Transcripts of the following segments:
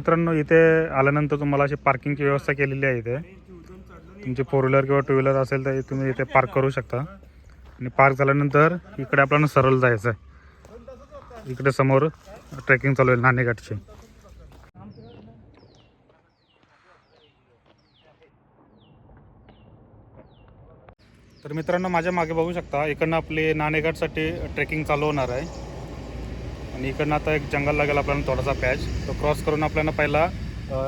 मित्रांनो इथे आल्यानंतर तुम्हाला अशी पार्किंगची व्यवस्था केलेली आहे इथे. तुमची फोर व्हीलर किंवा टू व्हीलर असेल तर तुम्ही इथे पार्क करू शकता. आणि पार्क झाल्यानंतर इकडे आपल्याला सरळ जायचं आहे इकडे समोर ट्रेकिंग चालू आहे नाणेघाटची. तर मित्रांनो माझ्या मागे बघू शकता इकडनं आपली नाणेघाटसाठी ट्रेकिंग चालू होणार आहे. आणि इकडनं आता एक जंगल लागेल आपल्याला थोडासा पॅच तो क्रॉस करून आपल्याला पहिला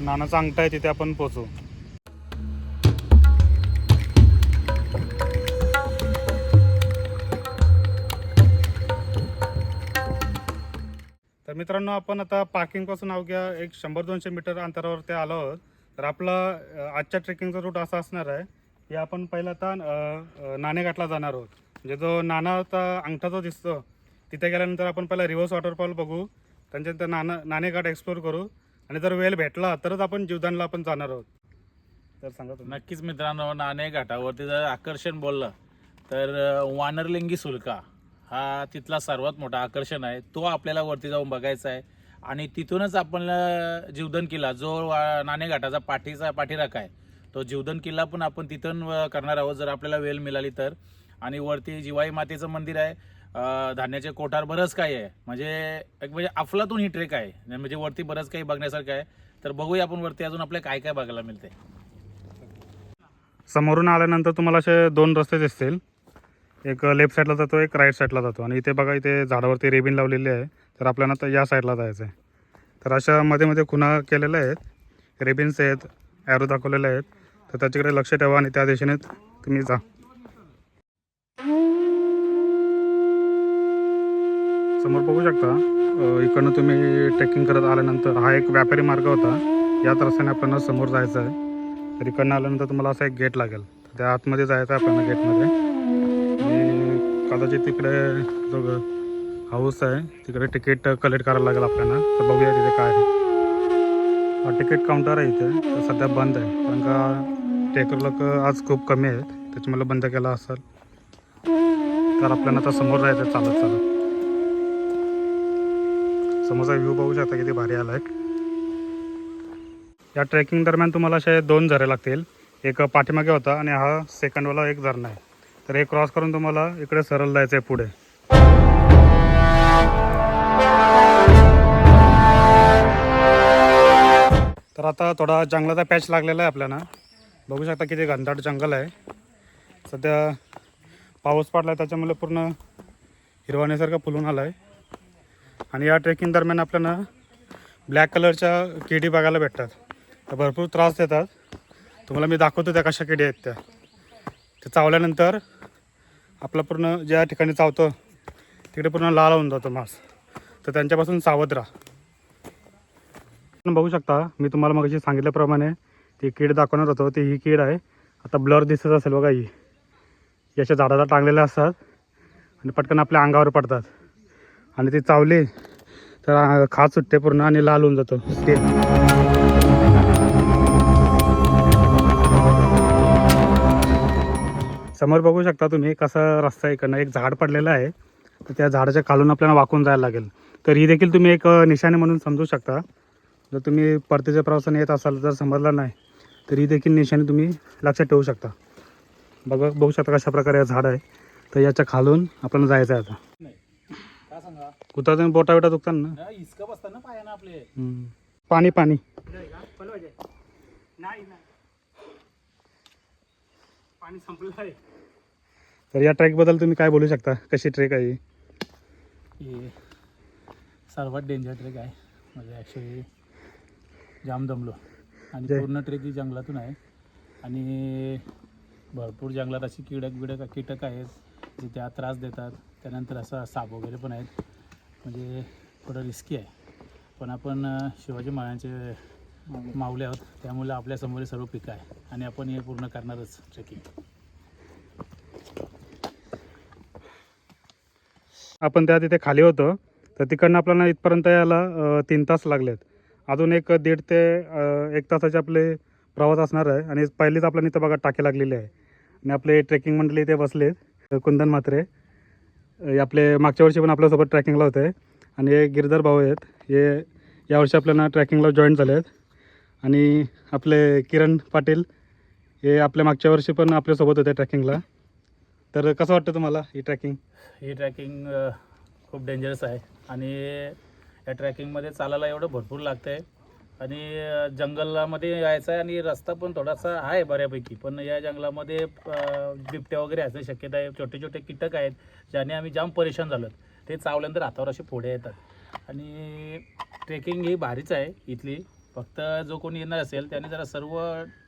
नानाचा अंगठा आहे तिथे आपण पोचू तर मित्रांनो आपण आता पार्किंगपासून अवघ्या एक शंभर दोनशे मीटर अंतरावरती आलो आहोत. तर आपला आजच्या ट्रेकिंगचा रूट असा असणार आहे की आपण पहिला आता नाणेघाटला जाणार आहोत. म्हणजे जो नाणा आता अंगठा जो दिसतो तिथे गेल्यानंतर आपण पहिला रिव्हर्स वॉटरफॉल बघू त्यांच्यानंतर नाना नाणेघाट एक्सप्लोर करू आणि जर वेळ भेटला तरच आपण जीवदानला आपण जाणार आहोत. तर सांगा तुम्ही. नक्कीच मित्रांनो नाणे घाटावरती जर आकर्षण बोललं तर वानरलिंगी सुलका हा तिथला सर्वात मोठा आकर्षण आहे. तो आपल्याला वरती जाऊन बघायचा आहे. आणि तिथूनच आपण जीवधन जीवदन किल्ला जो वा- नाणे घाटाचा पाठीचा पाठीराखा आहे तो जीवदन किल्ला पण आपण तिथून करणार आहोत. जर आपल्याला वेळ मिळाली तर. आणि वरती जिवाई मातेचं मंदिर आहे. धान्याचे कोठार बरंच काही आहे. म्हणजे एक म्हणजे अफलातून ही ट्रेक आहे. म्हणजे वरती बरंच काही बघण्यासारखं आहे. तर बघूया आपण वरती अजून आपल्याला काय काय बघायला मिळते समोरून आल्यानंतर तुम्हाला असे दोन रस्ते दिसतील. एक लेफ्ट साईडला जातो एक राईट साईडला जातो. आणि इथे बघा इथे झाडावरती रेबिन लावलेली आहे. तर आपल्याला तर या साईडला जायचं आहे तर अशा मध्ये मध्ये खुणा केलेल्या आहेत. रेबिन्स आहेत ॲरो दाखवलेले आहेत. तर त्याच्याकडे लक्ष ठेवा आणि त्या दिशेने तुम्ही जा. समोर बघू शकता इकडनं तुम्ही ट्रेकिंग करत आल्यानंतर हा एक व्यापारी मार्ग होता. याच रस्त्याने आपल्याला समोर जायचं आहे. तर इकडनं आल्यानंतर तुम्हाला असा एक गेट लागेल. तर त्या आतमध्ये जायचं आहे आपल्याला गेटमध्ये आणि कदाचित तिकडे जो हाऊस आहे तिकडे तिकीट कलेक्ट करायला लागेल आपल्याला. तर बघूया तिथे काय आहे. हा तिकीट काउंटर आहे इथे. तर सध्या बंद आहे. कारण का टेकर लोक आज खूप कमी आहेत. त्याच्यामुळे बंद केला असेल. तर आपल्याला आता समोर जायचं आहे. चालत चालत. समोरचा व्ह्यू बघू शकता किती भारी आला आहे या ट्रेकिंग दरम्यान तुम्हाला असे दोन झरे लागतील. एक पाठीमागे होता आणि हा सेकंडवाला एक झरणा आहे. तर हे क्रॉस करून तुम्हाला इकडे सरळ जायचं आहे पुढे. तर आता थोडा जंगलाचा पॅच लागलेला आहे आपल्याला. बघू शकता किती घनदाट जंगल आहे. सध्या पाऊस पडला आहे त्याच्यामुळे पूर्ण हिरवा निसर्ग फुलून आला आहे आणि या ट्रेकिंग दरम्यान आपल्याला ब्लॅक कलरच्या किडी बघायला भेटतात. त्या भरपूर त्रास देतात. तुम्हाला मी दाखवतो त्या कशा किडी आहेत त्या. ते चावल्यानंतर आपलं पूर्ण ज्या ठिकाणी चावतं तिकडे पूर्ण लाल होऊन जातो मांस. तर त्यांच्यापासून सावध राहा. बघू शकता मी तुम्हाला मग सांगितल्याप्रमाणे ती कीड दाखवणार होतो ती ही कीड आहे. आता ब्लर दिसत असेल बघा ही. याच्या झाडाला टांगलेल्या असतात आणि पटकन आपल्या अंगावर पडतात. आणि ते चावले तर खाज सुटते पूर्ण आणि लाल होऊन जातो. ते. समोर बघू शकता तुम्ही कसा रस्ता आहे इकडनं एक झाड पडलेलं आहे. तर त्या झाडाच्या खालून आपल्याला वाकून जायला लागेल. तर ही देखील तुम्ही एक निशाणे म्हणून समजू शकता. जर तुम्ही परतीच्या प्रवासाने येत असाल जर समजलं नाही तर ही देखील निशाणे तुम्ही लक्षात ठेवू शकता. बघा बघू शकता कशा प्रकारे झाड आहे. तर याच्या खालून आपल्याला जायचं आहे आता. नाही कुठं तुम्ही बोटा बिटा दुखतात ना? इतकं बसतात ना पायानं आपले. हम्म. पाणी पाणी. पाणी संपलं आहे तर या ट्रेकबद्दल तुम्ही काय बोलू शकता? कशी ट्रेक आहे ही? हे सर्वात डेंजर ट्रेक आहे. म्हणजे ॲक्च्युली जाम दमलो. आणि जय. पूर्ण ट्रेक ही जंगलातून आहे. आणि भरपूर जंगलात अशी कीडक बिडक कीटक आहेत जे त्या त्रास देतात. त्यानंतर असं साप वगैरे पण आहेत. म्हणजे थोडं रिस्की आहे. पण आपण शिवाजी महाराजांचे माऊले. आहोत. त्यामुळे आपल्यासमोर सर्व पिकं आहे. आणि आपण हे पूर्ण करणारच ट्रेकिंग आपण त्या तिथे खाली होतो. तर तिकडनं आपल्याला इथपर्यंत यायला तीन तास लागलेत. अजून एक दीड ते एक तासाचे आपले प्रवास असणार आहे. आणि पहिलीच आपल्याला इथं बघा टाके लागलेली आहे. आणि आपले ट्रेकिंग मंडळी इथे बसलेत. कुंदन म्हात्रे. हे आपले मागच्या वर्षी पण आपल्यासोबत ट्रॅकिंगला होते. आणि हे गिरधर भाऊ आहेत. हे यावर्षी आपल्याला ट्रॅकिंगला जॉईन झाले आहेत. आणि आपले किरण पाटील हे आपल्या मागच्या वर्षी पण आपल्यासोबत होते ट्रॅकिंगला तर कसं वाटतं तुम्हाला ही ट्रॅकिंग ही ट्रॅकिंग खूप डेंजरस आहे. आणि या ट्रॅकिंगमध्ये चालायला एवढं भरपूर लागतं आहे आणि जंगलामध्ये यायचं आहे आणि रस्ता पण थोडासा आहे बऱ्यापैकी. पण या जंगलामध्ये बिबट्या वगैरे यायची शक्यता आहे. छोटे छोटे कीटक आहेत ज्याने आम्ही जाम परेशान झालो. ते चावल्यानंतर हातावर असे फोडे येतात. आणि ट्रेकिंग ही भारीच आहे इथली. फक्त जो कोणी येणार असेल त्याने जरा सर्व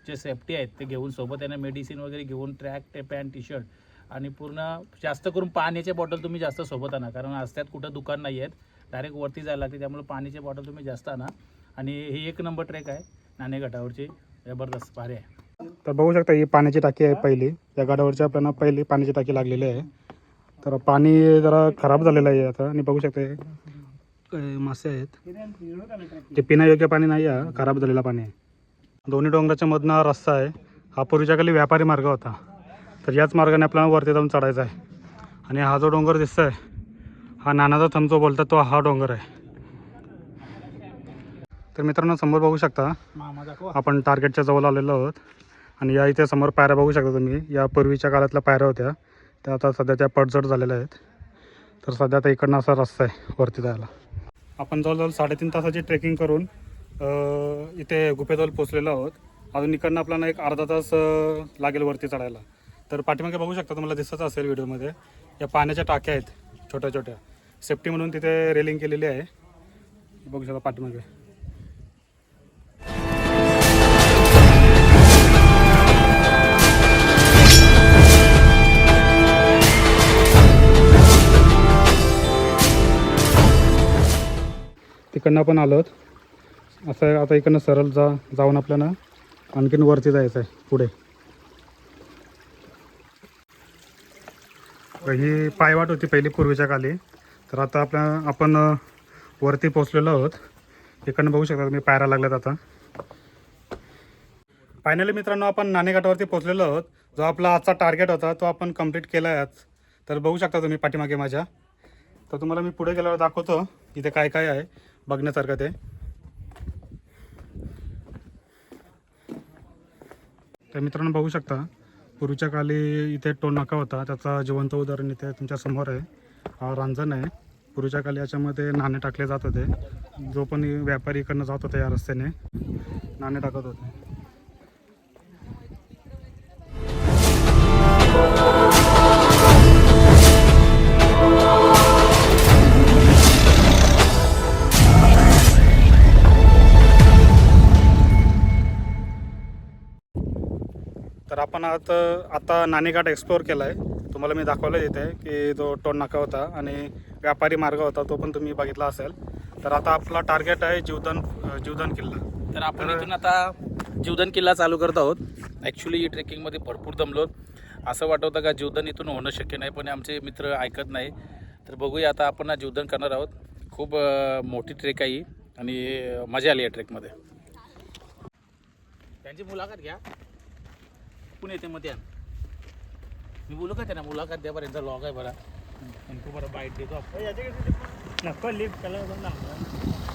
जे सेफ्टी आहेत ते घेऊन सोबत त्याने मेडिसिन वगैरे घेऊन ट्रॅक ते पॅन्ट टी शर्ट आणि पूर्ण जास्त करून पाण्याचे बॉटल तुम्ही जास्त सोबत आणा. कारण रस्त्यात कुठं दुकान नाही आहेत डायरेक्ट वरती जायला लागते त्यामुळे पाण्याचे बॉटल तुम्ही जास्त आणा. आणि ही एक नंबर ट्रेक आहे. नाणे घाटावरची जबरदस्त पारे आहे. तर बघू शकता ही पाण्याची टाकी आहे पहिली. या गाडावरची आपल्याला पहिली पाण्याची टाकी लागलेली आहे. तर पाणी जरा खराब झालेलं आहे आता. आणि बघू शकता मासे आहेत. ते पिण्यायोग्य पाणी नाही आहे. खराब झालेलं पाणी आहे. दोन्ही डोंगराच्या मधनं रस्ता आहे. हा पूर्वीच्या खाली व्यापारी मार्ग होता. तर याच मार्गाने आपल्याला वरती जाऊन चढायचा आहे. आणि हा जो डोंगर दिसतोय हा नानाचा थमचो जो बोलतात तो हा डोंगर आहे. तर मित्रांनो समोर बघू शकता मामा दाखवा. आपण टार्गेटच्या जवळ आलेलो आहोत. आणि या इथे समोर पायऱ्या बघू शकता तुम्ही. या पूर्वीच्या काळातल्या पायऱ्या होत्या. त्या आता सध्या त्या पडझड झालेल्या आहेत. तर सध्या आता इकडनं असा रस्ता आहे वरती जायला. आपण जवळजवळ साडेतीन तासाची ट्रेकिंग करून इथे गुफेजवळ पोचलेलो आहोत. अजून इकडनं आपल्याला एक अर्धा तास लागेल वरती चढायला. तर पाठीमागे बघू शकता तुम्हाला दिसत असेल व्हिडिओमध्ये या पाण्याच्या टाक्या आहेत छोट्या छोट्या सेफ्टी म्हणून तिथे रेलिंग केलेली आहे. बघू शकता पाठीमागे. इकडनं पण आलोत. असं आहे, आता इकडनं सरळ जा जाऊन आपल्याला आणखीन वरती जायचं आहे पुढे. ही पायवाट होती पहिली पूर्वीच्या काली. तर आता आपल्या आपण वरती पोचलेलो आहोत. इकडनं बघू शकता तुम्ही पायरा लागल्यात आता. फायनली मित्रांनो आपण नाणेघाटावरती पोचलेलो आहोत. जो आपला आजचा टार्गेट होता तो आपण कंप्लीट केला आहे आज. तर बघू शकता तुम्ही पाठीमागे माझ्या. तर तुम्हाला मी पुढे गेल्यावर दाखवतो इथे काय काय आहे. बघण्यासारखं ते. तर मित्रांनो बघू शकता पूर्वीच्या काली इथे टोल नाका होता. त्याचा जिवंत उदाहरण इथे तुमच्यासमोर आहे. हा रांजण आहे. पूर्वीच्या काली याच्यामध्ये नाणे टाकले जात होते. जो पण व्यापारी इकडनं जात होता या रस्त्याने नाणे टाकत होते. आपण आता आता नाणेघाट एक्सप्लोअर केला आहे तुम्हाला मी दाखवलं येते की जो टोल नाका होता आणि व्यापारी मार्ग होता तो पण तुम्ही बघितला असेल. तर आता आपला टार्गेट आहे जीवदान जीवदान किल्ला. तर आपण इथून आता जीवधन किल्ला चालू करत आहोत. ॲक्च्युली ही ट्रेकिंगमध्ये भरपूर दमलो. असं वाटत होतं का जीवधन इथून होणं शक्य नाही पण आमचे मित्र ऐकत नाही. तर बघूया आता आपण जीवधन करणार आहोत. खूप मोठी ट्रेक आहे आणि मजा आली या ट्रेकमध्ये त्यांची मुलाखत घ्या. कोण येते मध्ये आण. मी बोलू का त्यांना मुलाखत द्या बरं यांचा लॉग आहे बरा इनको बरं बाईट देतो आपण. नको लिफ्ट कलर